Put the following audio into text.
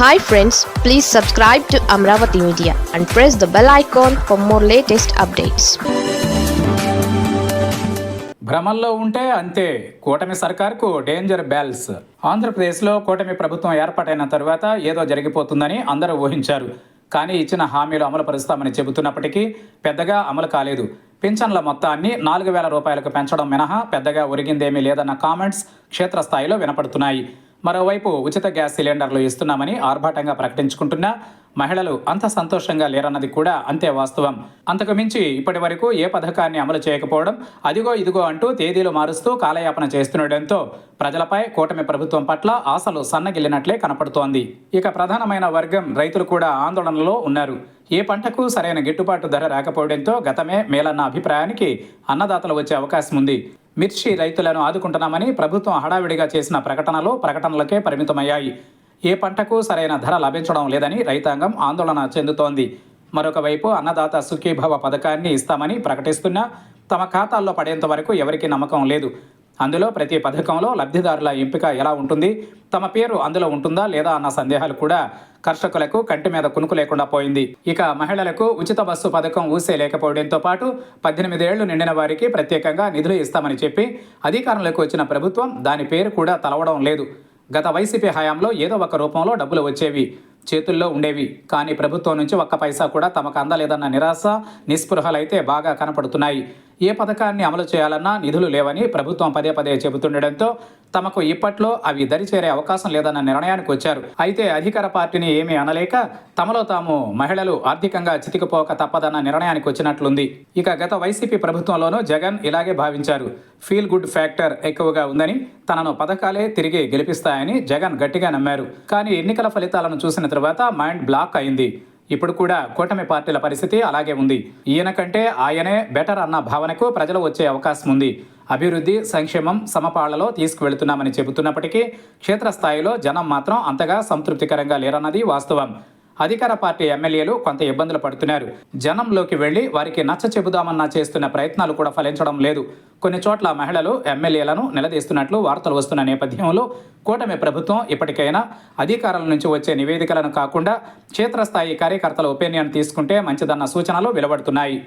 Hi friends please subscribe to Amaravati media and press the bell icon for more latest updates భ్రమల్లో ఉంటే అంతే. కూటమి సర్కార్కు danger bells ఆంధ్రప్రదేశ్లో కూటమి ప్రభుత్వం ఏర్పాటైన తర్వాత ఏదో జరిగిపోతుందని అందరూ ఊహించారు. కానీ ఇచ్చిన హామీలు అమలు పరుస్తామని చెబుతున్నప్పటికీ పెద్దగా అమలు కాలేదు. పింఛన్ల మొత్తాన్ని నాలుగు వేల రూపాయలకు పెంచడం మినహా పెద్దగా ఒరిగిందేమీ లేదన్న కామెంట్స్ క్షేత్రస్థాయిలో వినపడుతున్నాయి. మరోవైపు ఉచిత గ్యాస్ సిలిండర్లు ఇస్తున్నామని ఆర్భాటంగా ప్రకటించుకుంటున్నా మహిళలు అంత సంతోషంగా లేరన్నది కూడా అంతే వాస్తవం. అంతకు మించి ఇప్పటి వరకు ఏ పథకాన్ని అమలు చేయకపోవడం అదిగో ఇదిగో అంటూ తేదీలు మారుస్తూ కాలయాపన చేస్తుండటంతో ప్రజలపై కూటమి ప్రభుత్వం పట్ల ఆశలు సన్నగిల్లినట్లే కనపడుతోంది. ఇక ప్రధానమైన వర్గం రైతులు కూడా ఆందోళనలో ఉన్నారు. ఏ పంటకు సరైన గిట్టుబాటు ధర రాకపోవడంతో గతమే మేలన్న అభిప్రాయానికి అన్నదాతలు వచ్చే అవకాశం ఉంది. మిర్చి రైతులను ఆదుకుంటున్నామని ప్రభుత్వం హడావిడిగా చేసిన ప్రకటనలు ప్రకటనలకే పరిమితమయ్యాయి. ఏ పంటకు సరైన ధర లభించడం లేదని రైతాంగం ఆందోళన చెందుతోంది. మరొక వైపు అన్నదాత సుఖీభవ పథకాన్ని ఇస్తామని ప్రకటిస్తున్నా తమ ఖాతాల్లో పడేంత వరకు ఎవరికీ నమ్మకం లేదు. అందులో ప్రతి పథకంలో లబ్ధిదారుల ఎంపిక ఎలా ఉంటుంది? తమ పేరు అందులో ఉంటుందా లేదా అన్న సందేహాలు కూడా కర్షకులకు కంటి మీద కునుకు లేకుండా పోయింది. ఇక మహిళలకు ఉచిత బస్సు పథకం ఊసే లేకపోవడంతో పాటు పద్దెనిమిదేళ్ళు నిండిన వారికి ప్రత్యేకంగా నిధులు ఇస్తామని చెప్పి అధికారంలోకి వచ్చిన ప్రభుత్వం దాని పేరు కూడా తలవడం లేదు. గత వైసీపీ హయాంలో ఏదో ఒక రూపంలో డబ్బులు వచ్చేవి. చేతుల్లో ఉండేవి. కానీ ప్రభుత్వం నుంచి ఒక్క పైసా కూడా తమకు అందలేదన్న నిరాశ నిస్పృహలైతే బాగా కనపడుతున్నాయి. ఏ పథకాన్ని అమలు చేయాలన్నా నిధులు లేవని ప్రభుత్వం పదే పదే చెబుతుండటంతో తమకు ఇప్పట్లో అవి దరిచేరే అవకాశం లేదన్న నిర్ణయానికి వచ్చారు. అయితే అధికార పార్టీని ఏమీ అనలేక తమలో తాము మహిళలు ఆర్థికంగా చితికిపోక తప్పదన్న నిర్ణయానికి వచ్చినట్లుంది. ఇక గత వైసీపీ ప్రభుత్వంలోనూ జగన్ ఇలాగే భావించారు. ఫీల్ గుడ్ ఫ్యాక్టర్ ఎక్కువగా ఉందని తనను పథకాలే తిరిగి గెలిపిస్తాయని జగన్ గట్టిగా నమ్మారు. కానీ ఎన్నికల ఫలితాలను చూసిన తర్వాత మైండ్ బ్లాక్ అయింది. ఇప్పుడు కూడా కూటమి పార్టీల పరిస్థితి అలాగే ఉంది. ఈయన కంటే ఆయనే బెటర్ అన్న భావనకు ప్రజలు వచ్చే అవకాశం ఉంది. అభివృద్ధి సంక్షేమం సమపాళ్ళలో తీసుకువెళుతున్నామని చెబుతున్నప్పటికీ క్షేత్రస్థాయిలో జనం మాత్రం అంతగా సంతృప్తికరంగా లేరన్నది వాస్తవం. అధికార పార్టీ ఎమ్మెల్యేలు కొంత ఇబ్బందులు పడుతున్నారు. జనంలోకి వెళ్ళి వారికి నచ్చ చెబుదామన్నా చేస్తున్న ప్రయత్నాలు కూడా ఫలించడం లేదు. కొన్ని చోట్ల మహిళలు ఎమ్మెల్యేలను నిలదీస్తున్నట్లు వార్తలు వస్తున్న నేపథ్యంలో కూటమి ప్రభుత్వం ఇప్పటికైనా అధికారుల నుంచి వచ్చే నివేదికలను కాకుండా క్షేత్రస్థాయి కార్యకర్తల ఒపీనియన్ తీసుకుంటే మంచిదన్న సూచనలు వెలువడుతున్నాయి.